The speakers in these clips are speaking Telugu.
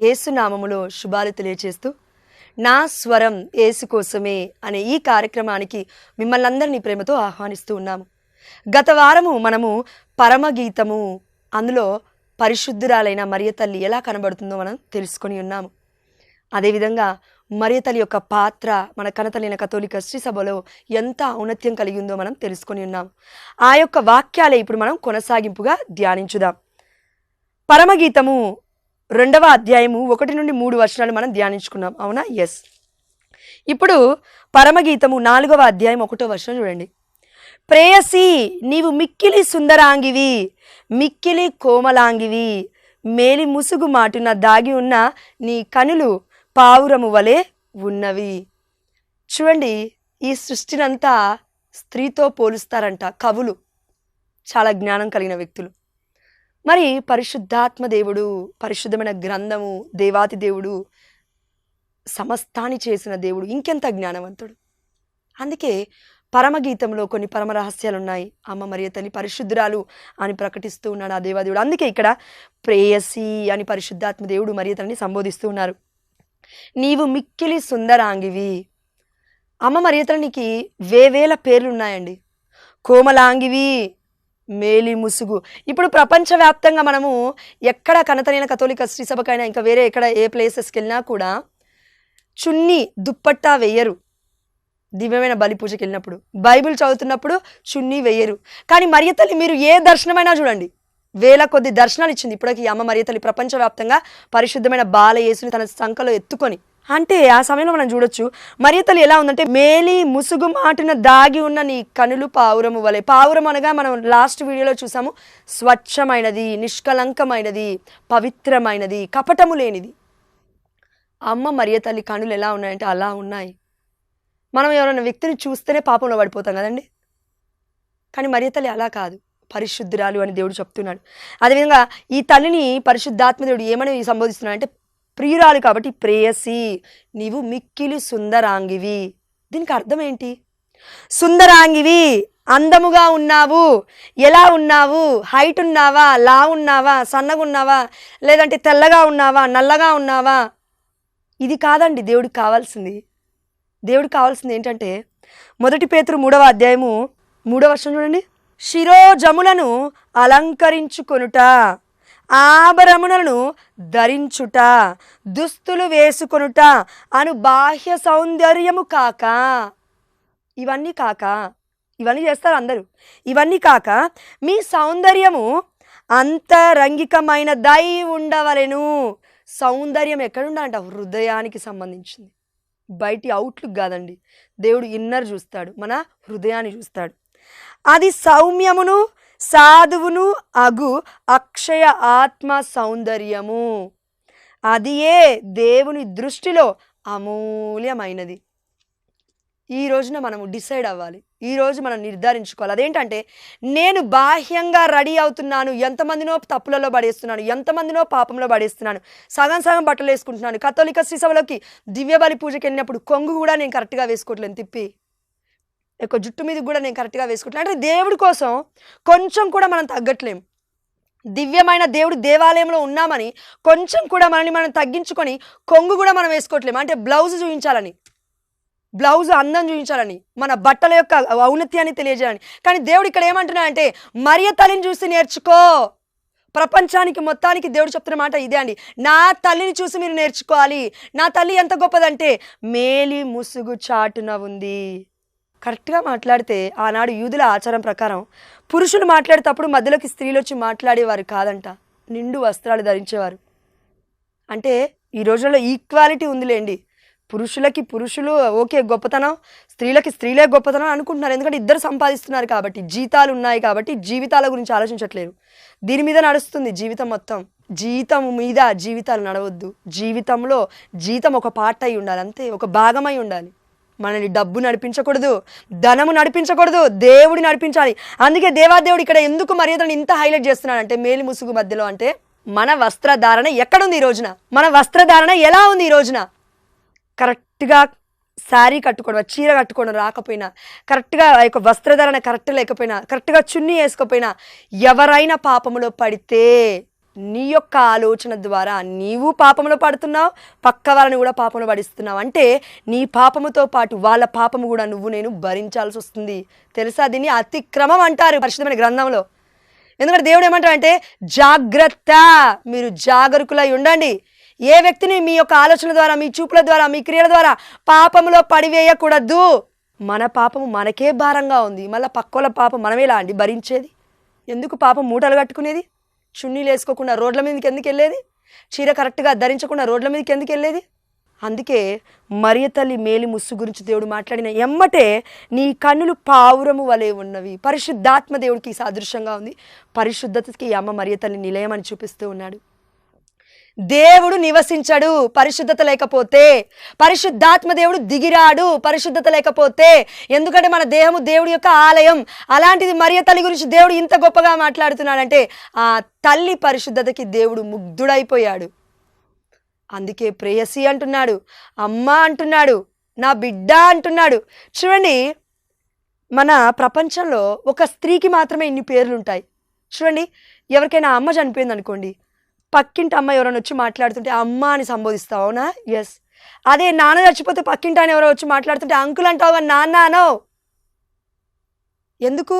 ఏసునామములో శుభాలు తెలియచేస్తూ నా స్వరం ఏసు కోసమే అనే ఈ కార్యక్రమానికి మిమ్మల్ని అందరినీ ప్రేమతో ఆహ్వానిస్తూ ఉన్నాము. గత వారము మనము పరమగీతము అందులో పరిశుద్ధురాలైన మరియ తల్లి ఎలా కనబడుతుందో మనం తెలుసుకొని ఉన్నాము. అదేవిధంగా మరియ తల్లి యొక్క పాత్ర మన కనతలిన కథోలిక శ్రీ సభలో ఎంత ఔన్నత్యం కలిగి ఉందో మనం తెలుసుకొని ఉన్నాం ఆ యొక్క వాక్యాలే ఇప్పుడు మనం కొనసాగింపుగా ధ్యానించుదాం. పరమగీతము రెండవ అధ్యాయము ఒకటి నుండి మూడు వర్షాలు మనం ధ్యానించుకున్నాం. అవునా? ఎస్ ఇప్పుడు పరమగీతము నాలుగవ అధ్యాయం ఒకటో వర్షం చూడండి. ప్రేయసి నీవు మిక్కిలి సుందరాంగివి మిక్కిలి కోమలాంగివి మేలి ముసుగు మాటున దాగి ఉన్న నీ కనులు పావురము వలె ఉన్నవి. చూడండి ఈ సృష్టినంతా స్త్రీతో పోలుస్తారంట కవులు. చాలా జ్ఞానం కలిగిన వ్యక్తులు. మరి పరిశుద్ధాత్మ దేవుడు పరిశుద్ధమైన గ్రంథము దేవాతి దేవుడు సమస్తాన్ని చేసిన దేవుడు ఇంకెంత జ్ఞానవంతుడు. అందుకే పరమగీతంలో కొన్ని పరమ రహస్యాలు ఉన్నాయి అమ్మ మరియు తల్లి పరిశుద్ధురాలు అని ప్రకటిస్తూ ఉన్నాడు ఆ దేవాదేవుడు అందుకే ఇక్కడ ప్రేయసి అని పరిశుద్ధాత్మ దేవుడు మరియు తల్లిని సంబోధిస్తూ ఉన్నారు. నీవు మిక్కిలి సుందరాంగివి. అమ్మ మరియ తల్లికి వేవేల పేర్లు ఉన్నాయండి కోమలాంగివి మేలి ముసుగు. ఇప్పుడు ప్రపంచవ్యాప్తంగా మనము ఎక్కడ కనతనైన కథోలిక శ్రీసభకైనా ఇంకా వేరే ఎక్కడ ఏ ప్లేసెస్కి వెళ్ళినా కూడా చున్నీ దుప్పట్టా వేయరు దివ్యమైన బలి పూజకి వెళ్ళినప్పుడు బైబిల్ చదువుతున్నప్పుడు చున్నీ వేయరు కానీ మరియతల్లి మీరు ఏ దర్శనమైనా చూడండి. వేల కొద్ది దర్శనాలు ఇచ్చింది ఇప్పటికి అమ్మ మరియతల్లి ప్రపంచవ్యాప్తంగా పరిశుద్ధమైన బాల యేసుని తన సంఖలో ఎత్తుకొని. అంటే ఆ సమయంలో మనం చూడొచ్చు మరియ ఎలా ఉందంటే మేలి ముసుగు మాటున దాగి ఉన్న నీ కనులు పావురము వలె. పావురం అనగా మనం లాస్ట్ వీడియోలో చూసాము స్వచ్ఛమైనది నిష్కలంకమైనది పవిత్రమైనది కపటము లేనిది. అమ్మ మరియ తల్లి కనులు ఎలా ఉన్నాయంటే అలా ఉన్నాయి. మనం ఎవరైనా వ్యక్తిని చూస్తేనే పాపంలో పడిపోతాం కదండి? కానీ మరియ తల్లి అలా కాదు. పరిశుద్ధురాలు అని దేవుడు చెప్తున్నాడు. అదేవిధంగా ఈ తల్లిని పరిశుద్ధాత్మ దేవుడు ఏమని సంబోధిస్తున్నాడు అంటే ప్రియురాలు కాబట్టి ప్రేయసి. నీవు మిక్కిలి సుందరాంగివి. దీనికి అర్థం ఏంటి? సుందరాంగివి అందముగా ఉన్నావు ఎలా ఉన్నావు హైట్ ఉన్నావా లా ఉన్నావా సన్నగా ఉన్నావా లేదంటే తెల్లగా ఉన్నావా నల్లగా ఉన్నావా? ఇది కాదండి దేవుడికి కావాల్సింది. దేవుడికి కావాల్సింది ఏంటంటే మొదటి పేతురు మూడవ అధ్యాయము మూడవ వర్షం చూడండి. శిరోజములను అలంకరించుకొనుట ఆభరణములను ధరించుట దుస్తులు వేసుకొనుట అను బాహ్య సౌందర్యము కాక. ఇవన్నీ కాక ఇవన్నీ చేస్తారు అందరూ. ఇవన్నీ కాక మీ సౌందర్యము అంతరంగికమైన దై ఉండవలెను. సౌందర్యం ఎక్కడుండాలంట హృదయానికి సంబంధించింది. బయటి అవుట్లుక్ కాదండి. దేవుడు ఇన్నర్ చూస్తాడు. మన హృదయాన్ని చూస్తాడు. అది సౌమ్యమును సాధువును అగు అక్షయ ఆత్మ సౌందర్యము. అది ఏ దేవుని దృష్టిలో అమూల్యమైనది. ఈ రోజున మనము డిసైడ్ అవ్వాలి. ఈ రోజు మనం నిర్ధారించుకోవాలి. అదేంటంటే నేను బాహ్యంగా రెడీ అవుతున్నాను. ఎంతమందినో తప్పులలో పడేస్తున్నాను. ఎంతమందినో పాపంలో పడేస్తున్నాను. సగం సగం బట్టలు వేసుకుంటున్నాను కథోలిక శ్రీసభలోకి దివ్యబలి పూజకి వెళ్ళినప్పుడు కొంగు కూడా నేను కరెక్ట్గా వేసుకోవట్లేను తిప్పి. యొక్క జుట్టు మీద కూడా నేను కరెక్ట్గా వేసుకుంటాను అంటే దేవుడి కోసం కొంచెం కూడా మనం తగ్గట్లేం. దివ్యమైన దేవుడు దేవాలయంలో ఉన్నామని కొంచెం కూడా మనల్ని మనం తగ్గించుకొని కొంగు కూడా మనం వేసుకోవట్లేము అంటే బ్లౌజ్ చూపించాలని. బ్లౌజ్ అందం చూపించాలని. మన బట్టల యొక్క ఔన్నత్యాన్ని తెలియజేయాలని. కానీ దేవుడు ఇక్కడ ఏమంటున్నాడంటే మరియ తల్లిని చూసి నేర్చుకో. ప్రపంచానికి మొత్తానికి దేవుడు చెప్తున్న మాట ఇదే అండి. నా తల్లిని చూసి మీరు నేర్చుకోవాలి. నా తల్లి ఎంత గొప్పదంటే మేలి ముసుగు చాటున ఉంది. కరెక్ట్గా మాట్లాడితే ఆనాడు యూదుల ఆచారం ప్రకారం పురుషులు మాట్లాడేటప్పుడు మధ్యలోకి స్త్రీలు వచ్చి మాట్లాడేవారు కాదంట. నిండు వస్త్రాలు ధరించేవారు. అంటే ఈ రోజుల్లో ఈక్వాలిటీ ఉందిలేండి. పురుషులకి పురుషులు ఓకే గొప్పతనం స్త్రీలకి స్త్రీలే గొప్పతనం అనుకుంటున్నారు. ఎందుకంటే ఇద్దరు సంపాదిస్తున్నారు కాబట్టి జీతాలు ఉన్నాయి కాబట్టి జీవితాల గురించి ఆలోచించట్లేరు. దీని మీద నడుస్తుంది జీవితం మొత్తం. జీతం మీద జీవితాలు నడవద్దు. జీవితంలో జీతం ఒక పార్ట్ అయి ఉండాలి అంతే. ఒక భాగమై ఉండాలి. మనల్ని డబ్బు నడిపించకూడదు ధనము నడిపించకూడదు దేవుడి నడిపించాలి. అందుకే దేవాదేవుడు ఇక్కడ ఎందుకు మర్యాదను ఇంత హైలైట్ చేస్తున్నాడంటే మేలు ముసుగు మధ్యలో అంటే మన వస్త్రధారణ ఎక్కడుంది ఈ రోజున? మన వస్త్రధారణ ఎలా ఉంది ఈ రోజున? కరెక్ట్గా శారీ కట్టుకోవడం చీర కట్టుకోవడం రాకపోయినా కరెక్ట్గా ఆ యొక్క వస్త్రధారణ కరెక్ట్ లేకపోయినా కరెక్ట్గా చున్నీ వేసుకోపోయినా ఎవరైనా పాపములో పడితే నీ యొక్క ఆలోచన ద్వారా నీవు పాపంలో పడుతున్నావు పక్క వాళ్ళని కూడా పాపంలో పడిస్తున్నావు. అంటే నీ పాపముతో పాటు వాళ్ళ పాపము కూడా నువ్వు నేను భరించాల్సి వస్తుంది. తెలుసా? దీన్ని అతిక్రమం అంటారు పరిశుద్ధమైన గ్రంథంలో. ఎందుకంటే దేవుడు ఏమంటాడంటే జాగ్రత్త మీరు జాగరూకులై ఉండండి. ఏ వ్యక్తిని మీ యొక్క ఆలోచన ద్వారా మీ చూపుల ద్వారా మీ క్రియల ద్వారా పాపములో పడివేయకూడదు. మన పాపము మనకే భారంగా ఉంది. మళ్ళీ పక్కోల పాపం మనమేలా అండి? భరించేది? ఎందుకు పాపం మూటలు కట్టుకునేది? చున్నీలు వేసుకోకుండా రోడ్ల మీదకి ఎందుకు వెళ్ళేది? చీర కరెక్ట్గా ధరించకుండా రోడ్ల మీదకి ఎందుకు వెళ్ళేది? అందుకే మరియ తల్లి మేలి ముస్సు గురించి దేవుడు మాట్లాడిన ఎమ్మటే నీ కన్నులు పావురము వలె ఉన్నవి. పరిశుద్ధాత్మ దేవుడికి సాదృశ్యంగా ఉంది. పరిశుద్ధతకి ఈ అమ్మ మరియ తల్లి నిలయం అని చూపిస్తూ ఉన్నాడు. దేవుడు నివసించడు పరిశుద్ధత లేకపోతే. పరిశుద్ధాత్మ దేవుడు దిగిరాడు పరిశుద్ధత లేకపోతే. ఎందుకంటే మన దేహము దేవుడి యొక్క ఆలయం. అలాంటిది మరియ తల్లి గురించి దేవుడు ఇంత గొప్పగా మాట్లాడుతున్నాడంటే ఆ తల్లి పరిశుద్ధతకి దేవుడు ముగ్ధుడైపోయాడు. అందుకే ప్రేయసి అంటున్నాడు అమ్మ అంటున్నాడు నా బిడ్డ అంటున్నాడు. చూడండి మన ప్రపంచంలో ఒక స్త్రీకి మాత్రమే ఇన్ని పేర్లు ఉంటాయి చూడండి ఎవరికైనా అమ్మ చనిపోయింది అనుకోండి పక్కింటి అమ్మ ఎవరైనా వచ్చి మాట్లాడుతుంటే అమ్మ అని సంబోధిస్తావు అవునా? ఎస్ అదే నాన్న చచ్చిపోతే పక్కింటి ఆయన ఎవరో వచ్చి మాట్లాడుతుంటే అంకుల్ అంటావు నాన్న అనో ఎందుకు?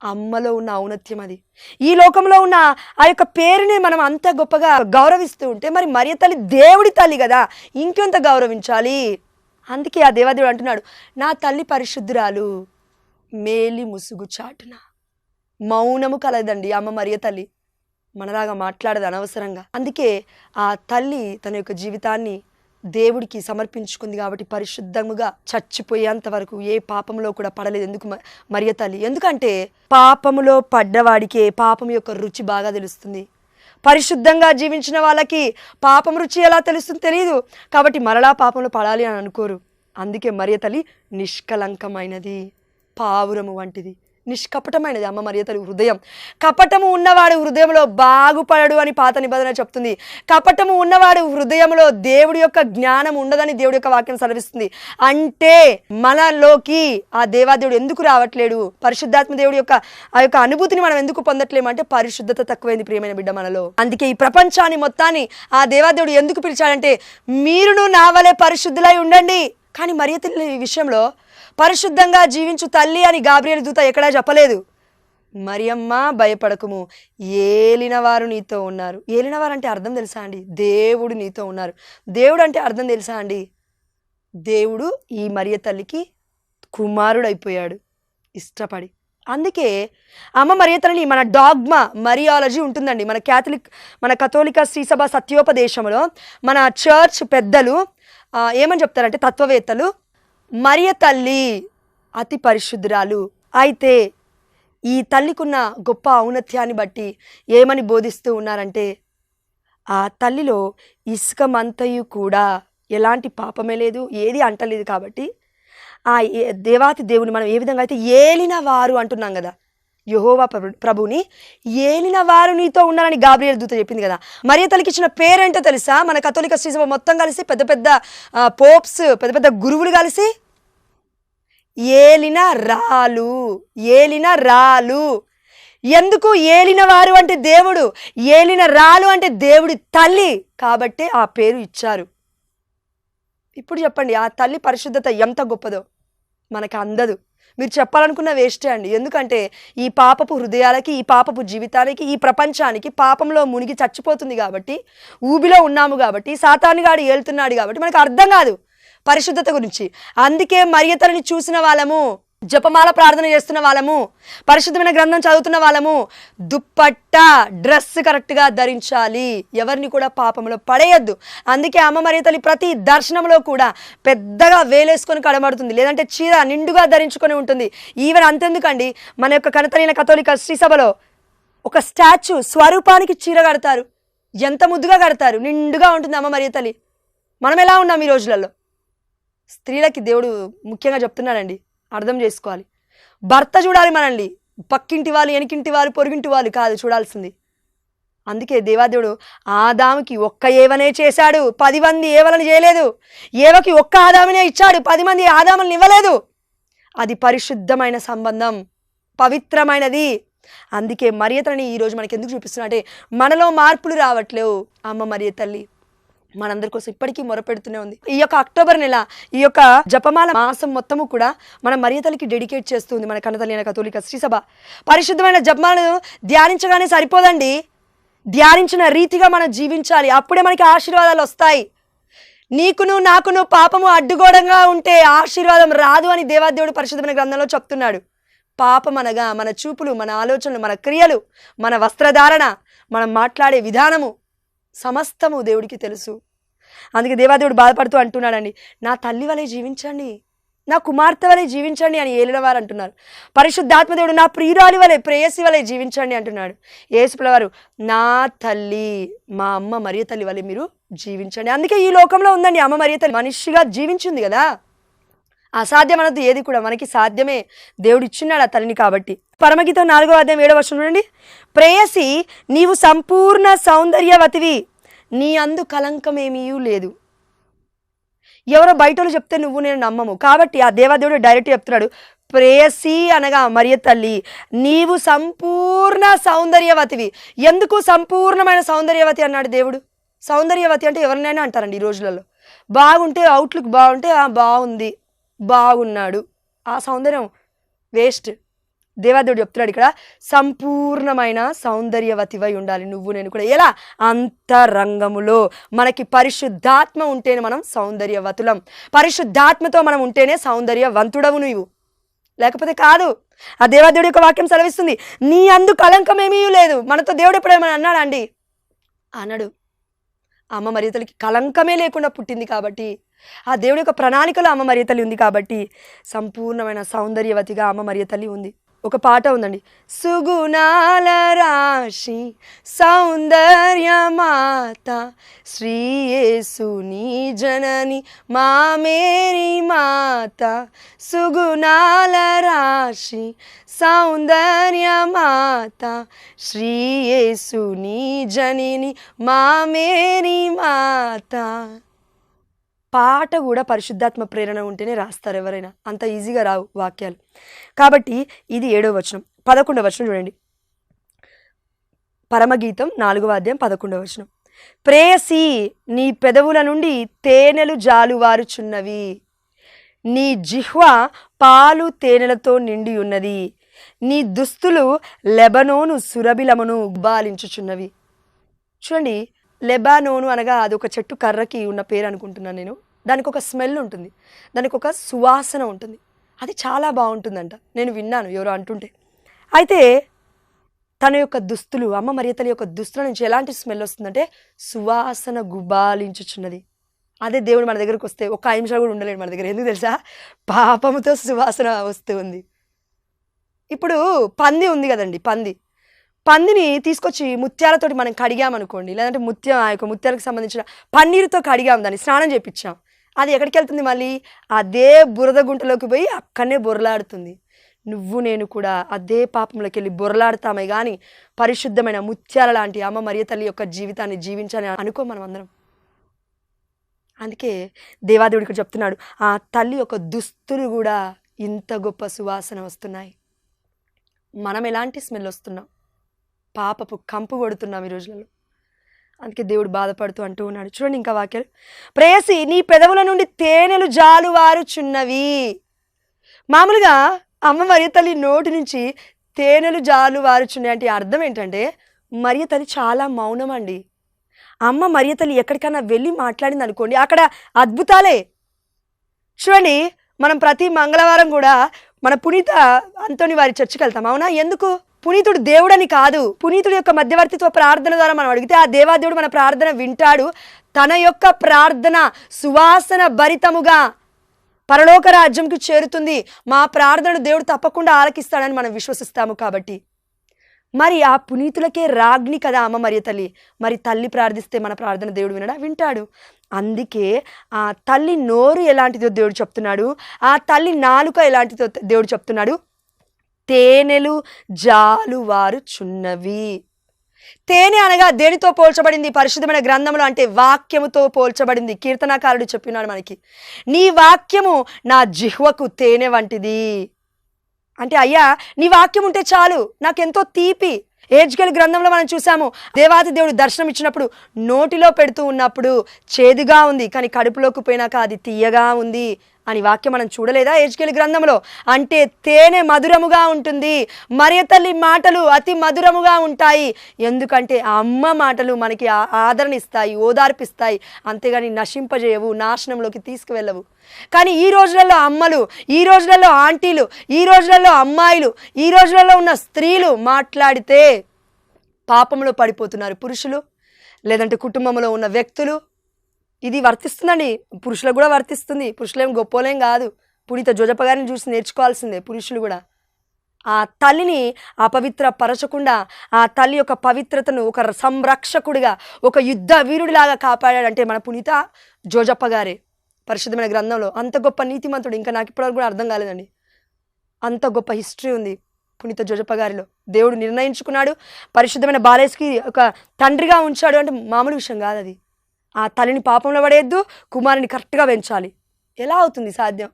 అమ్మలో ఉన్న ఔన్నత్యం అది. ఈ లోకంలో ఉన్న ఆ యొక్క పేరుని మనం అంత గొప్పగా గౌరవిస్తూ ఉంటే మరి మరియ తల్లి దేవుడి తల్లి కదా ఇంకెంత గౌరవించాలి? అందుకే ఆ దేవాదేవుడు అంటున్నాడు నా తల్లి పరిశుద్ధురాలు మేలి ముసుగు చాటున. మౌనము కలదండి అమ్మ మరియ తల్లి. మనలాగా మాట్లాడదు అనవసరంగా. అందుకే ఆ తల్లి తన యొక్క జీవితాన్ని దేవుడికి సమర్పించుకుంది కాబట్టి పరిశుద్ధముగా చచ్చిపోయేంత వరకు ఏ పాపంలో కూడా పడలేదు. ఎందుకు మ- మరియ తల్లి? ఎందుకంటే పాపములో పడ్డవాడికే పాపం యొక్క రుచి బాగా తెలుస్తుంది. పరిశుద్ధంగా జీవించిన వాళ్ళకి పాపం రుచి ఎలా తెలుస్తుంది తెలియదు కాబట్టి మరలా పాపంలో పడాలి అని అనుకోరు. అందుకే మరియ తల్లి నిష్కలంకమైనది పావురము వంటిది. నిష్కపటమైనది అమ్మ మరియ తల్లి హృదయం. కపటము ఉన్నవాడు హృదయంలో బాగుపడడు అని పాత నిబంధన చెప్తుంది. కపటము ఉన్నవాడు హృదయంలో దేవుడి యొక్క జ్ఞానం ఉండదని దేవుడి యొక్క వాక్యం సెలవిస్తుంది. అంటే మనలోకి ఆ దేవాదేవుడు ఎందుకు రావట్లేడు? పరిశుద్ధాత్మ దేవుడి యొక్క ఆ యొక్క అనుభూతిని మనం ఎందుకు పొందట్లేము? అంటే పరిశుద్ధత తక్కువైంది ప్రియమైన బిడ్డ మనలో. అందుకే ఈ ప్రపంచాన్ని మొత్తాన్ని ఆ దేవాదేవుడు ఎందుకు పిలిచాడంటే మీరును నా వలె పరిశుద్ధులై ఉండండి. కానీ మరియ విషయంలో పరిశుద్ధంగా జీవించు తల్లి అని గాబ్రియల్ దూత ఎక్కడా చెప్పలేదు. మరియమ్మ భయపడకుము. ఏలినవారు నీతో ఉన్నారు. ఏలినవారు అంటే అర్థం తెలుసా అండి? దేవుడు నీతో ఉన్నారు. దేవుడు అంటే అర్థం తెలుసా అండి? దేవుడు ఈ మరియ తల్లికి అయిపోయాడు ఇష్టపడి. అందుకే అమ్మ మరియ తల్లిని మన డాగ్మా మరియాలజీ ఉంటుందండి. మన క్యాథలిక్ మన కథోలిక శ్రీసభ సత్యోపదేశంలో మన చర్చ్ పెద్దలు ఏమని చెప్తారంటే తత్వవేత్తలు మరియ తల్లి అతి పరిశుద్ధురాలు. అయితే ఈ తల్లికున్న గొప్ప ఔన్నత్యాన్ని బట్టి ఏమని బోధిస్తూ ఉన్నారంటే ఆ తల్లిలో ఇసుకమంతయు కూడా ఎలాంటి పాపమే లేదు ఏది అంటలేదు కాబట్టి ఆ ఏ- దేవాతి దేవుని మనం ఏ విధంగా అయితే ఏలిన వారు అంటున్నాం కదా యహోవా ప్రభు- ప్రభుని ఏలిన వారు నీతో ఉన్నారని గాబ్రియల్ దూత చెప్పింది కదా. మరియ తల్లికి ఇచ్చిన పేరేంటో తెలుసా? మన కథోలిక శ్రీసభ మొత్తం కలిసి పెద్ద పెద్ద పోప్స్ పెద్ద పెద్ద గురువులు కలిసి ఏలిన రాలు ఏలిన రాలు. ఎందుకు ఏలిన వారు అంటే దేవుడు? ఏలిన రాలు అంటే దేవుడి తల్లి కాబట్టి ఆ పేరు ఇచ్చారు. ఇప్పుడు చెప్పండి ఆ తల్లి పరిశుద్ధత ఎంత గొప్పదో మనకు అందదు. మీరు చెప్పాలనుకున్న వేస్టే అండి. ఎందుకంటే ఈ పాపపు హృదయాలకి ఈ పాపపు జీవితానికి ఈ ప్రపంచానికి పాపంలో మునిగి చచ్చిపోతుంది కాబట్టి ఊబిలో ఉన్నాము కాబట్టి సాతానుగాడు ఏళ్తున్నాడు కాబట్టి మనకు అర్థం కాదు. పరిశుద్ధత గురించి. అందుకే మరియతలని చూసిన వాళ్ళము జపమాల ప్రార్థన చేస్తున్న వాళ్ళము పరిశుద్ధమైన గ్రంథం చదువుతున్న వాళ్ళము దుప్పట్ట డ్రెస్ కరెక్ట్గా ధరించాలి. ఎవరిని కూడా పాపంలో పడేయద్దు. అందుకే అమ్మ మరియ తల్లి ప్రతి దర్శనంలో కూడా పెద్దగా వేలేసుకొని కడబడుతుంది లేదంటే చీర నిండుగా ధరించుకొని ఉంటుంది. ఈవెన్ అంతెందుకండి మన యొక్క కనతలైన కథోలిక శ్రీసభలో ఒక స్టాచ్యూ స్వరూపానికి చీర కడతారు. ఎంత ముద్దుగా కడతారు. నిండుగా ఉంటుంది అమ్మ మరియ తల్లి మనం ఎలా ఉన్నాం ఈ రోజులలో? స్త్రీలకి దేవుడు ముఖ్యంగా చెప్తున్నాడండి. అర్థం చేసుకోవాలి. భర్త చూడాలి మనల్ని. పక్కింటి వాళ్ళు వెనకింటి వాళ్ళు పొరుగింటి వాళ్ళు కాదు చూడాల్సింది. అందుకే దేవాదేవుడు ఆదాముకి ఒక్క ఏవనే చేశాడు. పది మంది ఏవలను చేయలేదు. ఏవకి ఒక్క ఆదామునే ఇచ్చాడు. పది మంది ఆదాములను ఇవ్వలేదు. అది పరిశుద్ధమైన సంబంధం. పవిత్రమైనది. అందుకే మరియతని ఈరోజు మనకి ఎందుకు చూపిస్తున్నా అంటే మనలో మార్పులు రావట్లేవు. అమ్మ మరియ తల్లి మనందరి కోసం ఇప్పటికీ మొరపెడుతూనే ఉంది. ఈ యొక్క అక్టోబర్ నెల ఈ యొక్క జపమాల మాసం మొత్తము కూడా మన మరియతలకి డెడికేట్ చేస్తుంది మన కన్నతల్లి అయిన కథోలిక శ్రీసభ. పరిశుద్ధమైన జపమాలను ధ్యానించగానే సరిపోదండి. ధ్యానించిన రీతిగా మనం జీవించాలి. అప్పుడే మనకి ఆశీర్వాదాలు వస్తాయి. నీకును నాకును పాపము అడ్డుగోడంగా ఉంటే ఆశీర్వాదం రాదు అని దేవాదేవుడు పరిశుద్ధమైన గ్రంథంలో చెప్తున్నాడు. పాపం అనగా మన చూపులు మన ఆలోచనలు మన క్రియలు మన వస్త్రధారణ మనం మాట్లాడే విధానము సమస్తము దేవుడికి తెలుసు. అందుకే దేవాదేవుడు బాధపడుతూ అంటున్నాడండి నా తల్లి వలె జీవించండి నా కుమార్తె వలె జీవించండి అని ఏలిన వారు అంటున్నారు. పరిశుద్ధాత్మదేవుడు నా ప్రియురాలి వలె ప్రేయసి వలె జీవించండి అంటున్నాడు. యేసుప్ల వారు నా తల్లి మా అమ్మ మరియ తల్లి వలె మీరు జీవించండి. అందుకే ఈ లోకంలో ఉందండి అమ్మ మరియ తల్లి మనిషిగా జీవించింది కదా. అసాధ్యం అన్నది ఏది కూడా మనకి సాధ్యమే. దేవుడు ఇచ్చిన్నాడు ఆ తల్లిని కాబట్టి. పరమగీతం నాలుగో అధ్యాయం ఏడవ వర్షం చూడండి. ప్రేయసి నీవు సంపూర్ణ సౌందర్యవతివి నీ అందు కలంకమేమీయూ లేదు. ఎవరో బయటలు చెప్తే నువ్వు నేను నమ్మము. కాబట్టి ఆ దేవాదేవుడు డైరెక్ట్ చెప్తున్నాడు ప్రేయసి అనగా మరియ తల్లి నీవు సంపూర్ణ సౌందర్యవతివి. ఎందుకు సంపూర్ణమైన సౌందర్యవతి అన్నాడు దేవుడు? సౌందర్యవతి అంటే ఎవరినైనా అంటారండి ఈ రోజులలో. బాగుంటే అవుట్లుక్ బాగుంటే బాగుంది బాగున్నాడు. ఆ సౌందర్యం వేస్ట్ దేవాదేవుడు చెప్తున్నాడు ఇక్కడ సంపూర్ణమైన సౌందర్యవతివై ఉండాలి నువ్వు నేను కూడా. ఎలా? అంతరంగములో. మనకి పరిశుద్ధాత్మ ఉంటేనే మనం సౌందర్యవతులం. పరిశుద్ధాత్మతో మనం ఉంటేనే సౌందర్యవంతుడవు నువ్వు. లేకపోతే కాదు ఆ దేవాదేవుడి యొక్క వాక్యం సెలవిస్తుంది నీ అందు కలంకమేమీ లేదు. మనతో దేవుడు ఎప్పుడేమైనా అన్నాడు అండి అన్నాడు అమ్మ మరియతలకి కలంకమే లేకుండా పుట్టింది కాబట్టి ఆ దేవుడి యొక్క ప్రణాళికలో అమ్మ మరియతల్లి ఉంది కాబట్టి సంపూర్ణమైన సౌందర్యవతిగా అమ్మ మరియతల్లి ఉంది. ఒక పాట ఉందండి. సుగుణాల రాశి సౌందర్యమాత శ్రీయేసుని జనని మా మేరీ మాత. సుగుణాల రాశి సౌందర్యమాత శ్రీయేసుని జనని మా మేరీ మాత. పాట కూడా పరిశుద్ధాత్మ ప్రేరణ ఉంటేనే రాస్తారు ఎవరైనా. అంత ఈజీగా రావు వాక్యాలు. కాబట్టి ఇది ఏడవ వచనం. పదకొండవ వచనం చూడండి. పరమగీతం నాలుగవ అధ్యాయం పదకొండవ వచనం. ప్రేయసి నీ పెదవుల నుండి తేనెలు జాలువారుచున్నవి. నీ జిహ్వ పాలు తేనెలతో నిండి ఉన్నది. నీ దుస్తులు లెబనోను సురబిలమును బాలించుచున్నవి చూడండి లెబానోను అనగా అది ఒక చెట్టు కర్రకి ఉన్న పేరు అనుకుంటున్నాను నేను. దానికి ఒక స్మెల్ ఉంటుంది. దానికి ఒక సువాసన ఉంటుంది. అది చాలా బాగుంటుందంట. నేను విన్నాను ఎవరో అంటుంటే. అయితే తన యొక్క దుస్తులు అమ్మ మరియతల యొక్క దుస్తుల నుంచి ఎలాంటి స్మెల్ వస్తుందంటే సువాసన గుబాలించుచున్నది. అదే దేవుడు మన దగ్గరకు వస్తే ఒక ఐదు నిమిషాలు కూడా ఉండలేడు మన దగ్గర. ఎందుకు తెలుసా? పాపముతో సువాసన వస్తూ ఉంది. ఇప్పుడు పంది ఉంది కదండి పంది. పందిని తీసుకొచ్చి ముత్యాలతోటి మనం కడిగామనుకోండి లేదంటే ముత్యం ఆ యొక్క ముత్యాలకు సంబంధించిన పన్నీరుతో కడిగాం దాన్ని స్నానం చేయించాం అది ఎక్కడికి వెళ్తుంది మళ్ళీ? అదే బురద గుంటలోకి పోయి అక్కడనే బొరలాడుతుంది నువ్వు నేను కూడా అదే పాపంలోకి వెళ్ళి బొరలాడతామే కానీ పరిశుద్ధమైన ముత్యాల లాంటి అమ్మ మరియ తల్లి యొక్క జీవితాన్ని జీవించాలని అనుకో మనం అందరం అందుకే దేవాదేవుడికి చెప్తున్నాడు ఆ తల్లి యొక్క దుస్తులు కూడా ఇంత గొప్ప సువాసన వస్తున్నాయి. మనం ఎలాంటి స్మెల్ వస్తున్నాం? పాపపు కంపు కొడుతున్నాం ఈ రోజులలో. అందుకే దేవుడు బాధపడుతూ అంటూ ఉన్నాడు. చూడండి ఇంకా వాక్యాలు. ప్రేయసి నీ పెదవుల నుండి తేనెలు జాలువారుచున్నవి. మామూలుగా అమ్మ మరియ తల్లి నోటి నుంచి తేనెలు జాలువారుచున్నాయి అంటే అర్థం ఏంటంటే మరియ తల్లి చాలా మౌనం అండి అమ్మ మరియ తల్లి ఎక్కడికైనా వెళ్ళి మాట్లాడింది అనుకోండి అక్కడ అద్భుతాలే. చూడండి మనం ప్రతి మంగళవారం కూడా మన పునీత అంతోని వారి చర్చికి వెళ్తాం. అవునా? ఎందుకు? పునీతుడు దేవుడని కాదు. పునీతుడి యొక్క మధ్యవర్తిత్వ ప్రార్థన ద్వారా మనం అడిగితే ఆ దేవాదేవుడు మన ప్రార్థన వింటాడు. తన యొక్క ప్రార్థన సువాసన భరితముగా పరలోక రాజ్యంకి చేరుతుంది. మా ప్రార్థన దేవుడు తప్పకుండా ఆలకిస్తాడని మనం విశ్వసిస్తాము కాబట్టి. మరి ఆ పునీతులకే రాజ్ఞి కదా అమ్మ మరియ తల్లి. మరి తల్లి ప్రార్థిస్తే మన ప్రార్థన దేవుడు వినడా? వింటాడు. అందుకే ఆ తల్లి నోరు ఎలాంటిదో దేవుడు చెప్తున్నాడు. ఆ తల్లి నాలుక ఎలాంటిదో దేవుడు చెప్తున్నాడు. తేనెలు జాలువారు చున్నవి తేనె అనగా దేనితో పోల్చబడింది? పరిశుద్ధమైన గ్రంథంలో అంటే వాక్యముతో పోల్చబడింది. కీర్తనాకారుడు చెప్పినాడు మనకి నీ వాక్యము నా జిహ్వకు తేనె వంటిది. అంటే అయ్యా నీ వాక్యం ఉంటే చాలు నాకెంతో తీపి. ఏజ్గల్ గ్రంథంలో మనం చూసాము దేవాది దేవుడు దర్శనం ఇచ్చినప్పుడు నోటిలో పెడుతూ ఉన్నప్పుడు చేదుగా ఉంది కానీ కడుపులోకి పోయినాక అది తీయగా ఉంది. అని వాక్యం మనం చూడలేదా ఏజ్కేల్ గ్రంథంలో? అంటే తేనె మధురముగా ఉంటుంది మరియ తల్లి మాటలు అతి మధురముగా ఉంటాయి. ఎందుకంటే ఆ అమ్మ మాటలు మనకి ఆదరణిస్తాయి ఆదరణ ఇస్తాయి ఓదార్పిస్తాయి అంతేగాని నశింపజేయవు నాశనంలోకి తీసుకువెళ్ళవు. కానీ ఈ రోజులలో అమ్మలు ఈ రోజులలో ఆంటీలు ఈ రోజులలో అమ్మాయిలు ఈ రోజులలో ఉన్న స్త్రీలు మాట్లాడితే పాపంలో పడిపోతున్నారు పురుషులు లేదంటే కుటుంబంలో ఉన్న వ్యక్తులు ఇది వర్తిస్తుందండి. పురుషులకు కూడా వర్తిస్తుంది. పురుషులేం గొప్పోలేం కాదు. పునీత జోజప్ప గారిని చూసి నేర్చుకోవాల్సిందే పురుషులు కూడా. ఆ తల్లిని అపవిత్ర పరచకుండా ఆ తల్లి యొక్క పవిత్రతను ఒక సంరక్షకుడిగా ఒక యుద్ధ వీరుడిలాగా కాపాడాడంటే మన పునీత జోజప్ప గారే. పరిశుద్ధమైన గ్రంథంలో అంత గొప్ప నీతిమంతుడు ఇంకా నాకు ఇప్పటివరకు కూడా అర్థం కాలేదండి. అంత గొప్ప హిస్టరీ ఉంది పునీత జోజప్ప గారిలో. దేవుడు నిర్ణయించుకున్నాడు. పరిశుద్ధమైన బాలేస్కి ఒక తండ్రిగా ఉంచాడు అంటే మామూలు విషయం కాదు అది ఆ తల్లిని పాపంలో పడేయద్దు కుమారుని కరెక్ట్గా పెంచాలి. ఎలా అవుతుంది సాధ్యం?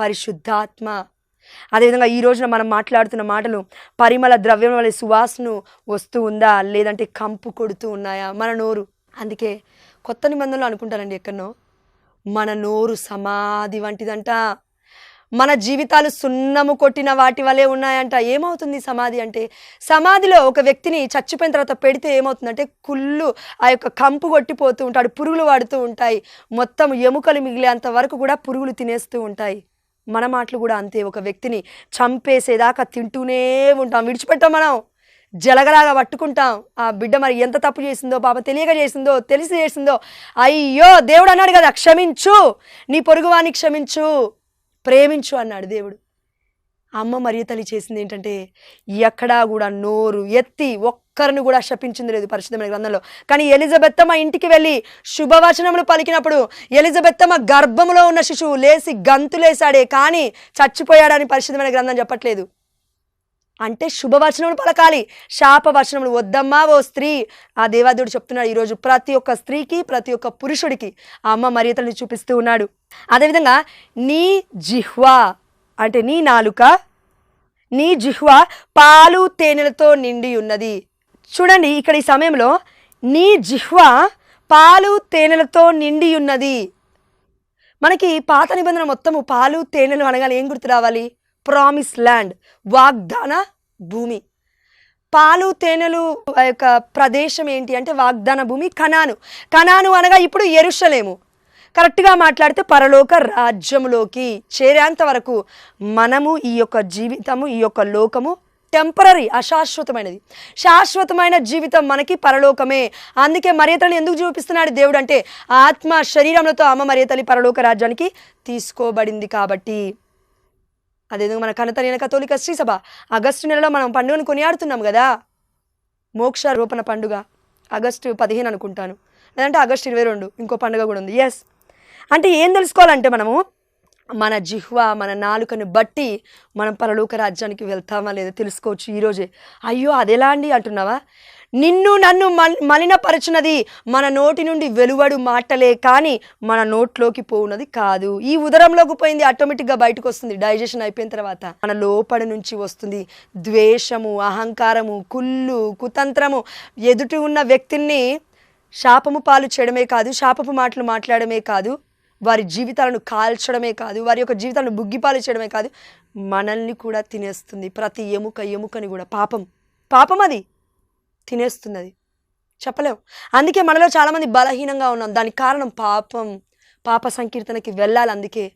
పరిశుద్ధాత్మ. అదేవిధంగా ఈ రోజున మనం మాట్లాడుతున్న మాటలు పరిమళ ద్రవ్యం వల్ల సువాసన వస్తూ ఉందా? లేదంటే కంపు కొడుతూ ఉన్నాయా? మన నోరు. అందుకే కొత్త నిబంధనలు అనుకుంటారండి ఎక్కడనో. మన నోరు సమాధి వంటిదంట. మన జీవితాలు సున్నము కొట్టిన వాటి వలె ఉన్నాయంట. ఏమవుతుంది సమాధి అంటే? సమాధిలో ఒక వ్యక్తిని చచ్చిపోయిన తర్వాత పెడితే ఏమవుతుందంటే కుళ్ళు ఆ యొక్క కంపు కొట్టిపోతూ ఉంటాడు పురుగులు వాడుతూ ఉంటాయి. మొత్తం ఎముకలు మిగిలేంత వరకు కూడా పురుగులు తినేస్తూ ఉంటాయి. మన మాటలు కూడా అంతే. ఒక వ్యక్తిని చంపేసేదాకా తింటూనే ఉంటాం. విడిచిపెట్టాం మనం. జలగలాగా పట్టుకుంటాం. ఆ బిడ్డ మరి ఎంత తప్పు చేసిందో పాప తెలియక చేసిందో తెలిసి చేసిందో. అయ్యో దేవుడు అన్నాడు కదా క్షమించు. నీ పొరుగువాన్ని క్షమించు. ప్రేమించు అన్నాడు దేవుడు. అమ్మ మరియు తల్లి చేసింది ఏంటంటే ఎక్కడా కూడా నోరు ఎత్తి ఒక్కరిని కూడా శపించింది లేదు పరిశుద్ధమైన గ్రంథంలో. కానీ ఎలిజబెత్తమ్మ ఇంటికి వెళ్ళి శుభవచనములు పలికినప్పుడు ఎలిజబెత్తమ్మ గర్భములో ఉన్న శిశువు లేచి గంతులేశాడే కానీ చచ్చిపోయాడని పరిశుద్ధమైన గ్రంథం చెప్పట్లేదు. అంటే శుభవచనములు పలకాలి శాపవచనములు వద్దమ్మా ఓ స్త్రీ. ఆ దేవాదేవుడు చెప్తున్నాడు ఈరోజు ప్రతి ఒక్క స్త్రీకి ప్రతి ఒక్క పురుషుడికి ఆ అమ్మ మరియతల్ని చూపిస్తూ ఉన్నాడు. అదేవిధంగా నీ జిహ్వా అంటే నీ నాలుక నీ జిహ్వా పాలు తేనెలతో నిండి ఉన్నది. చూడండి ఇక్కడ ఈ సమయంలో నీ జిహ్వా పాలు తేనెలతో నిండి ఉన్నది. మనకి పాత నిబంధన మొత్తము పాలు తేనెలు అనగానే ఏం గుర్తు రావాలి? ప్రామిస్ ల్యాండ్ వాగ్దాన భూమి. పాలు తేనెలు యొక్క ప్రదేశం ఏంటి అంటే వాగ్దాన భూమి కనాను. కనాను అనగా ఇప్పుడు ఎరుషలేము. కరెక్ట్గా మాట్లాడితే పరలోక రాజ్యములోకి చేరేంత వరకు మనము ఈ యొక్క జీవితము ఈ యొక్క లోకము టెంపరీ అశాశ్వతమైనది. శాశ్వతమైన జీవితం మనకి పరలోకమే. అందుకే మరియతల్ని ఎందుకు చూపిస్తున్నాడు దేవుడు అంటే ఆత్మ శరీరములతో అమ్మ మరియతల్లి పరలోక రాజ్యానికి తీసుకోబడింది కాబట్టి. అదేదో మన కనతనైన కథోలిక శ్రీసభ ఆగస్టు నెలలో మనం పండుగను కొనియాడుతున్నాం కదా. మోక్ష రూపణ పండుగ ఆగస్టు పదిహేను అనుకుంటాను. లేదంటే ఆగస్టు ఇరవై రెండు ఇంకో పండుగ కూడా ఉంది. ఎస్ అంటే ఏం తెలుసుకోవాలంటే మనము మన జిహ్వ మన నాలుకను బట్టి మనం పరలోక రాజ్యానికి వెళ్తామా లేదా తెలుసుకోవచ్చు ఈరోజే అయ్యో అదెలా అండి అంటున్నావా? నిన్ను నన్ను మల్ మలినపరచునది మన నోటి నుండి వెలువడు మాటలే కానీ మన నోట్లోకి పోవునది కాదు. ఈ ఉదరంలోకి పోయింది ఆటోమేటిక్గా బయటకు వస్తుంది డైజెషన్ అయిపోయిన తర్వాత. మన లోపడి నుంచి వస్తుంది ద్వేషము అహంకారము కుళ్ళు కుతంత్రము. ఎదుటి ఉన్న వ్యక్తిని శాపము పాలు చేయడమే కాదు శాపపు మాటలు మాట్లాడమే కాదు వారి జీవితాలను కాల్చడమే కాదు వారి యొక్క జీవితాలను బుగ్గిపాలు చేయడమే కాదు మనల్ని కూడా తినేస్తుంది. ప్రతి ఎముక ఎముకని కూడా పాపం పాపం అది తినేస్తుంది అది చెప్పలేం. అందుకే మనలో చాలామంది బలహీనంగా ఉన్నాం. దానికి కారణం పాపం పాప సంకీర్తనకి వెళ్ళాలి అందుకే.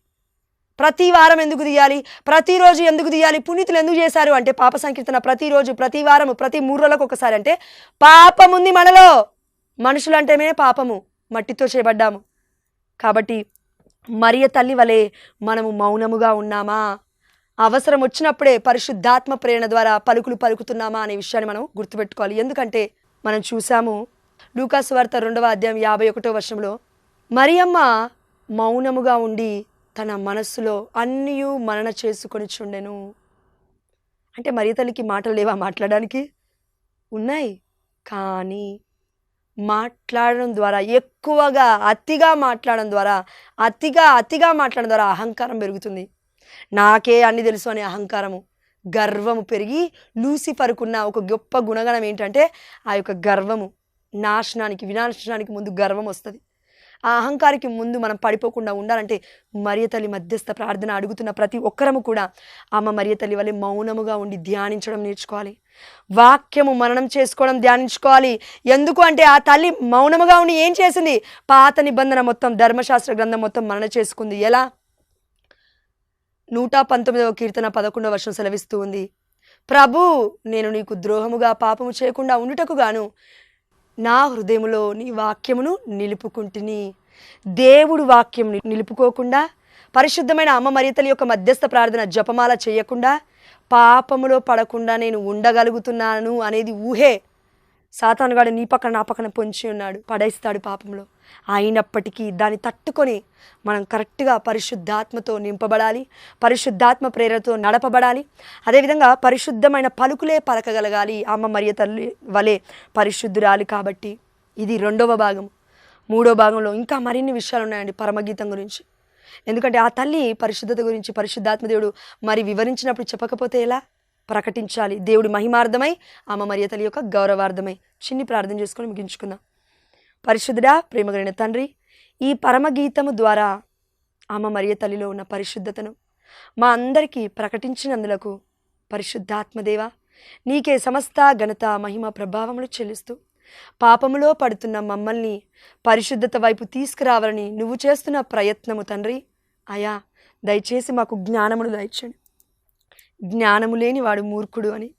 ప్రతి వారం ఎందుకు తీయాలి? ప్రతిరోజు ఎందుకు తీయాలి? పునీతులు ఎందుకు చేశారు అంటే పాప సంకీర్తన ప్రతిరోజు ప్రతి వారము ప్రతి మూర్రలకు ఒకసారి అంటే పాపం ఉంది మనలో. మనుషులు అంటేనే పాపము మట్టితో చేయబడ్డాము. కాబట్టి మరియ తల్లి వలె మనము మౌనముగా ఉన్నామా? అవసరం వచ్చినప్పుడే పరిశుద్ధాత్మ ప్రేరణ ద్వారా పలుకులు పలుకుతున్నామా అనే విషయాన్ని మనం గుర్తుపెట్టుకోవాలి. ఎందుకంటే మనం చూసాము లూకాసు వార్త రెండవ అధ్యాయం యాభై ఒకటో వర్షంలో మరియమ్మ మౌనముగా ఉండి తన మనస్సులో అన్నీ మనన చేసుకొని చుండెను. అంటే మరి తల్లికి మాటలు లేవా మాట్లాడడానికి? ఉన్నాయి. కానీ మాట్లాడడం ద్వారా ఎక్కువగా అతిగా మాట్లాడడం ద్వారా అతిగా అతిగా మాట్లాడడం ద్వారా అహంకారం పెరుగుతుంది. నాకే అన్ని తెలుసు అనే అహంకారము. గర్వము పెరిగి లూసిఫర్కున్న ఒక గొప్ప గుణగణం ఏంటంటే ఆ యొక్క గర్వము. నాశనానికి వినాశనానికి ముందు గర్వం వస్తుంది. ఆ అహంకారికి ముందు మనం పడిపోకుండా ఉండాలంటే మరియతల్లి మధ్యస్థ ప్రార్థన అడుగుతున్న ప్రతి ఒక్కరము కూడా అమ్మ మరియతల్లి వలె వల్లే మౌనముగా ఉండి ధ్యానించడం నేర్చుకోవాలి. వాక్యము మననం చేసుకోవడం ధ్యానించుకోవాలి. ఎందుకు అంటే ఆ తల్లి మౌనముగా ఉండి ఏం చేసింది? పాత నిబంధన మొత్తం ధర్మశాస్త్ర గ్రంథం మొత్తం మనన చేసుకుంది. ఎలా? నూట పంతొమ్మిదవ కీర్తన పదకొండవ వర్షం సెలవిస్తూ ఉంది. ప్రభు నేను నీకు ద్రోహముగా పాపము చేయకుండా ఉండుటకు గాను నా హృదయంలో నీ వాక్యమును నిలుపుకుంటుని. దేవుడు వాక్యం నిలుపుకోకుండా పరిశుద్ధమైన అమ్మ మరియతల యొక్క మధ్యస్థ ప్రార్థన జపమాల చేయకుండా పాపములో పడకుండా నేను ఉండగలుగుతున్నాను అనేది ఊహే. సాతానుగాడు నీ పక్కన నా పక్కన పొంచి ఉన్నాడు పడేస్తాడు పాపంలో. అయినప్పటికీ దాన్ని తట్టుకొని మనం కరెక్ట్గా పరిశుద్ధాత్మతో నింపబడాలి పరిశుద్ధాత్మ ప్రేరతో నడపబడాలి అదేవిధంగా పరిశుద్ధమైన పలుకులే పలకగలగాలి. అమ్మ మరియ తల్లి వలె పరిశుద్ధురాలి కాబట్టి ఇది రెండవ భాగం. మూడో భాగంలో ఇంకా మరిన్ని విషయాలు ఉన్నాయండి పరమగీతం గురించి. ఎందుకంటే ఆ తల్లి పరిశుద్ధత గురించి పరిశుద్ధాత్మ దేవుడు మరి వివరించినప్పుడు చెప్పకపోతే ఎలా? ప్రకటించాలి. దేవుడి మహిమార్థమై అమ్మ మరియ తల్లి యొక్క గౌరవార్థమై. చిన్ని ప్రార్థన చేసుకొని ముగించుకుందాం. పరిశుద్ధుడా ప్రేమగలిగిన తండ్రి ఈ పరమగీతము ద్వారా అమ్మ మరియ తల్లిలో ఉన్న పరిశుద్ధతను మా అందరికీ ప్రకటించినందులకు పరిశుద్ధాత్మదేవ నీకే సమస్త ఘనత మహిమ ప్రభావములు చెల్లిస్తూ పాపములో పడుతున్న మమ్మల్ని పరిశుద్ధత వైపు తీసుకురావాలని నువ్వు చేస్తున్న ప్రయత్నము తండ్రి. అయా దయచేసి మాకు జ్ఞానమును దయచండి. జ్ఞానము లేని వాడు మూర్ఖుడు అని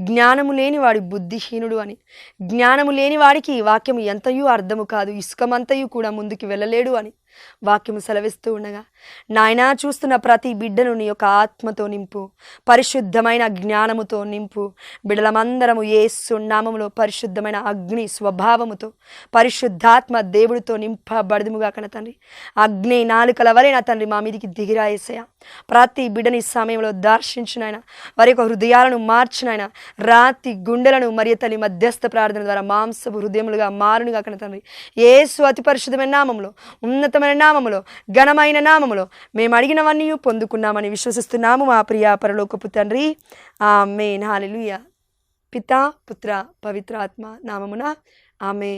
జ్ఞానము లేని వాడి బుద్ధిహీనుడు అని. జ్ఞానము లేని వాడికి వాక్యము ఎంతయూ అర్థము కాదు ఇసుకమంతయు కూడా ముందుకు వెళ్ళలేడు అని. వాక్యము సెలవిస్తూ ఉండగా నాయనా చూస్తున్న ప్రతి బిడ్డను నీ యొక్క ఆత్మతో నింపు పరిశుద్ధమైన జ్ఞానముతో నింపు. బిడలమందరము ఏసు నామములో పరిశుద్ధమైన అగ్ని స్వభావముతో పరిశుద్ధాత్మ దేవుడితో నింపబడదుముగా కన తండ్రి. అగ్ని నాలుకల వలె నా తండ్రి మా మీదికి దిగిరాయేసయ ప్రతి బిడ్డని సమయంలో దర్శించినాయన వారి యొక్క హృదయాలను మార్చినాయన. రాతి గుండెలను మరియు తల్లి మధ్యస్థ ప్రార్థన ద్వారా మాంసపు హృదయములుగా మారునుగా కన తండ్రి. ఏసు అతి పరిశుద్ధమైన నామములో ఉన్నతమైన నామములో ఘనమైన నామములో మేము అడిగినవన్నీ పొందుకున్నామని విశ్వసిస్తున్నాము మా ప్రియ పరలోకపు తండ్రి. ఆమె నాలుయ పిత పుత్ర పవిత్రాత్మ నామమున ఆమె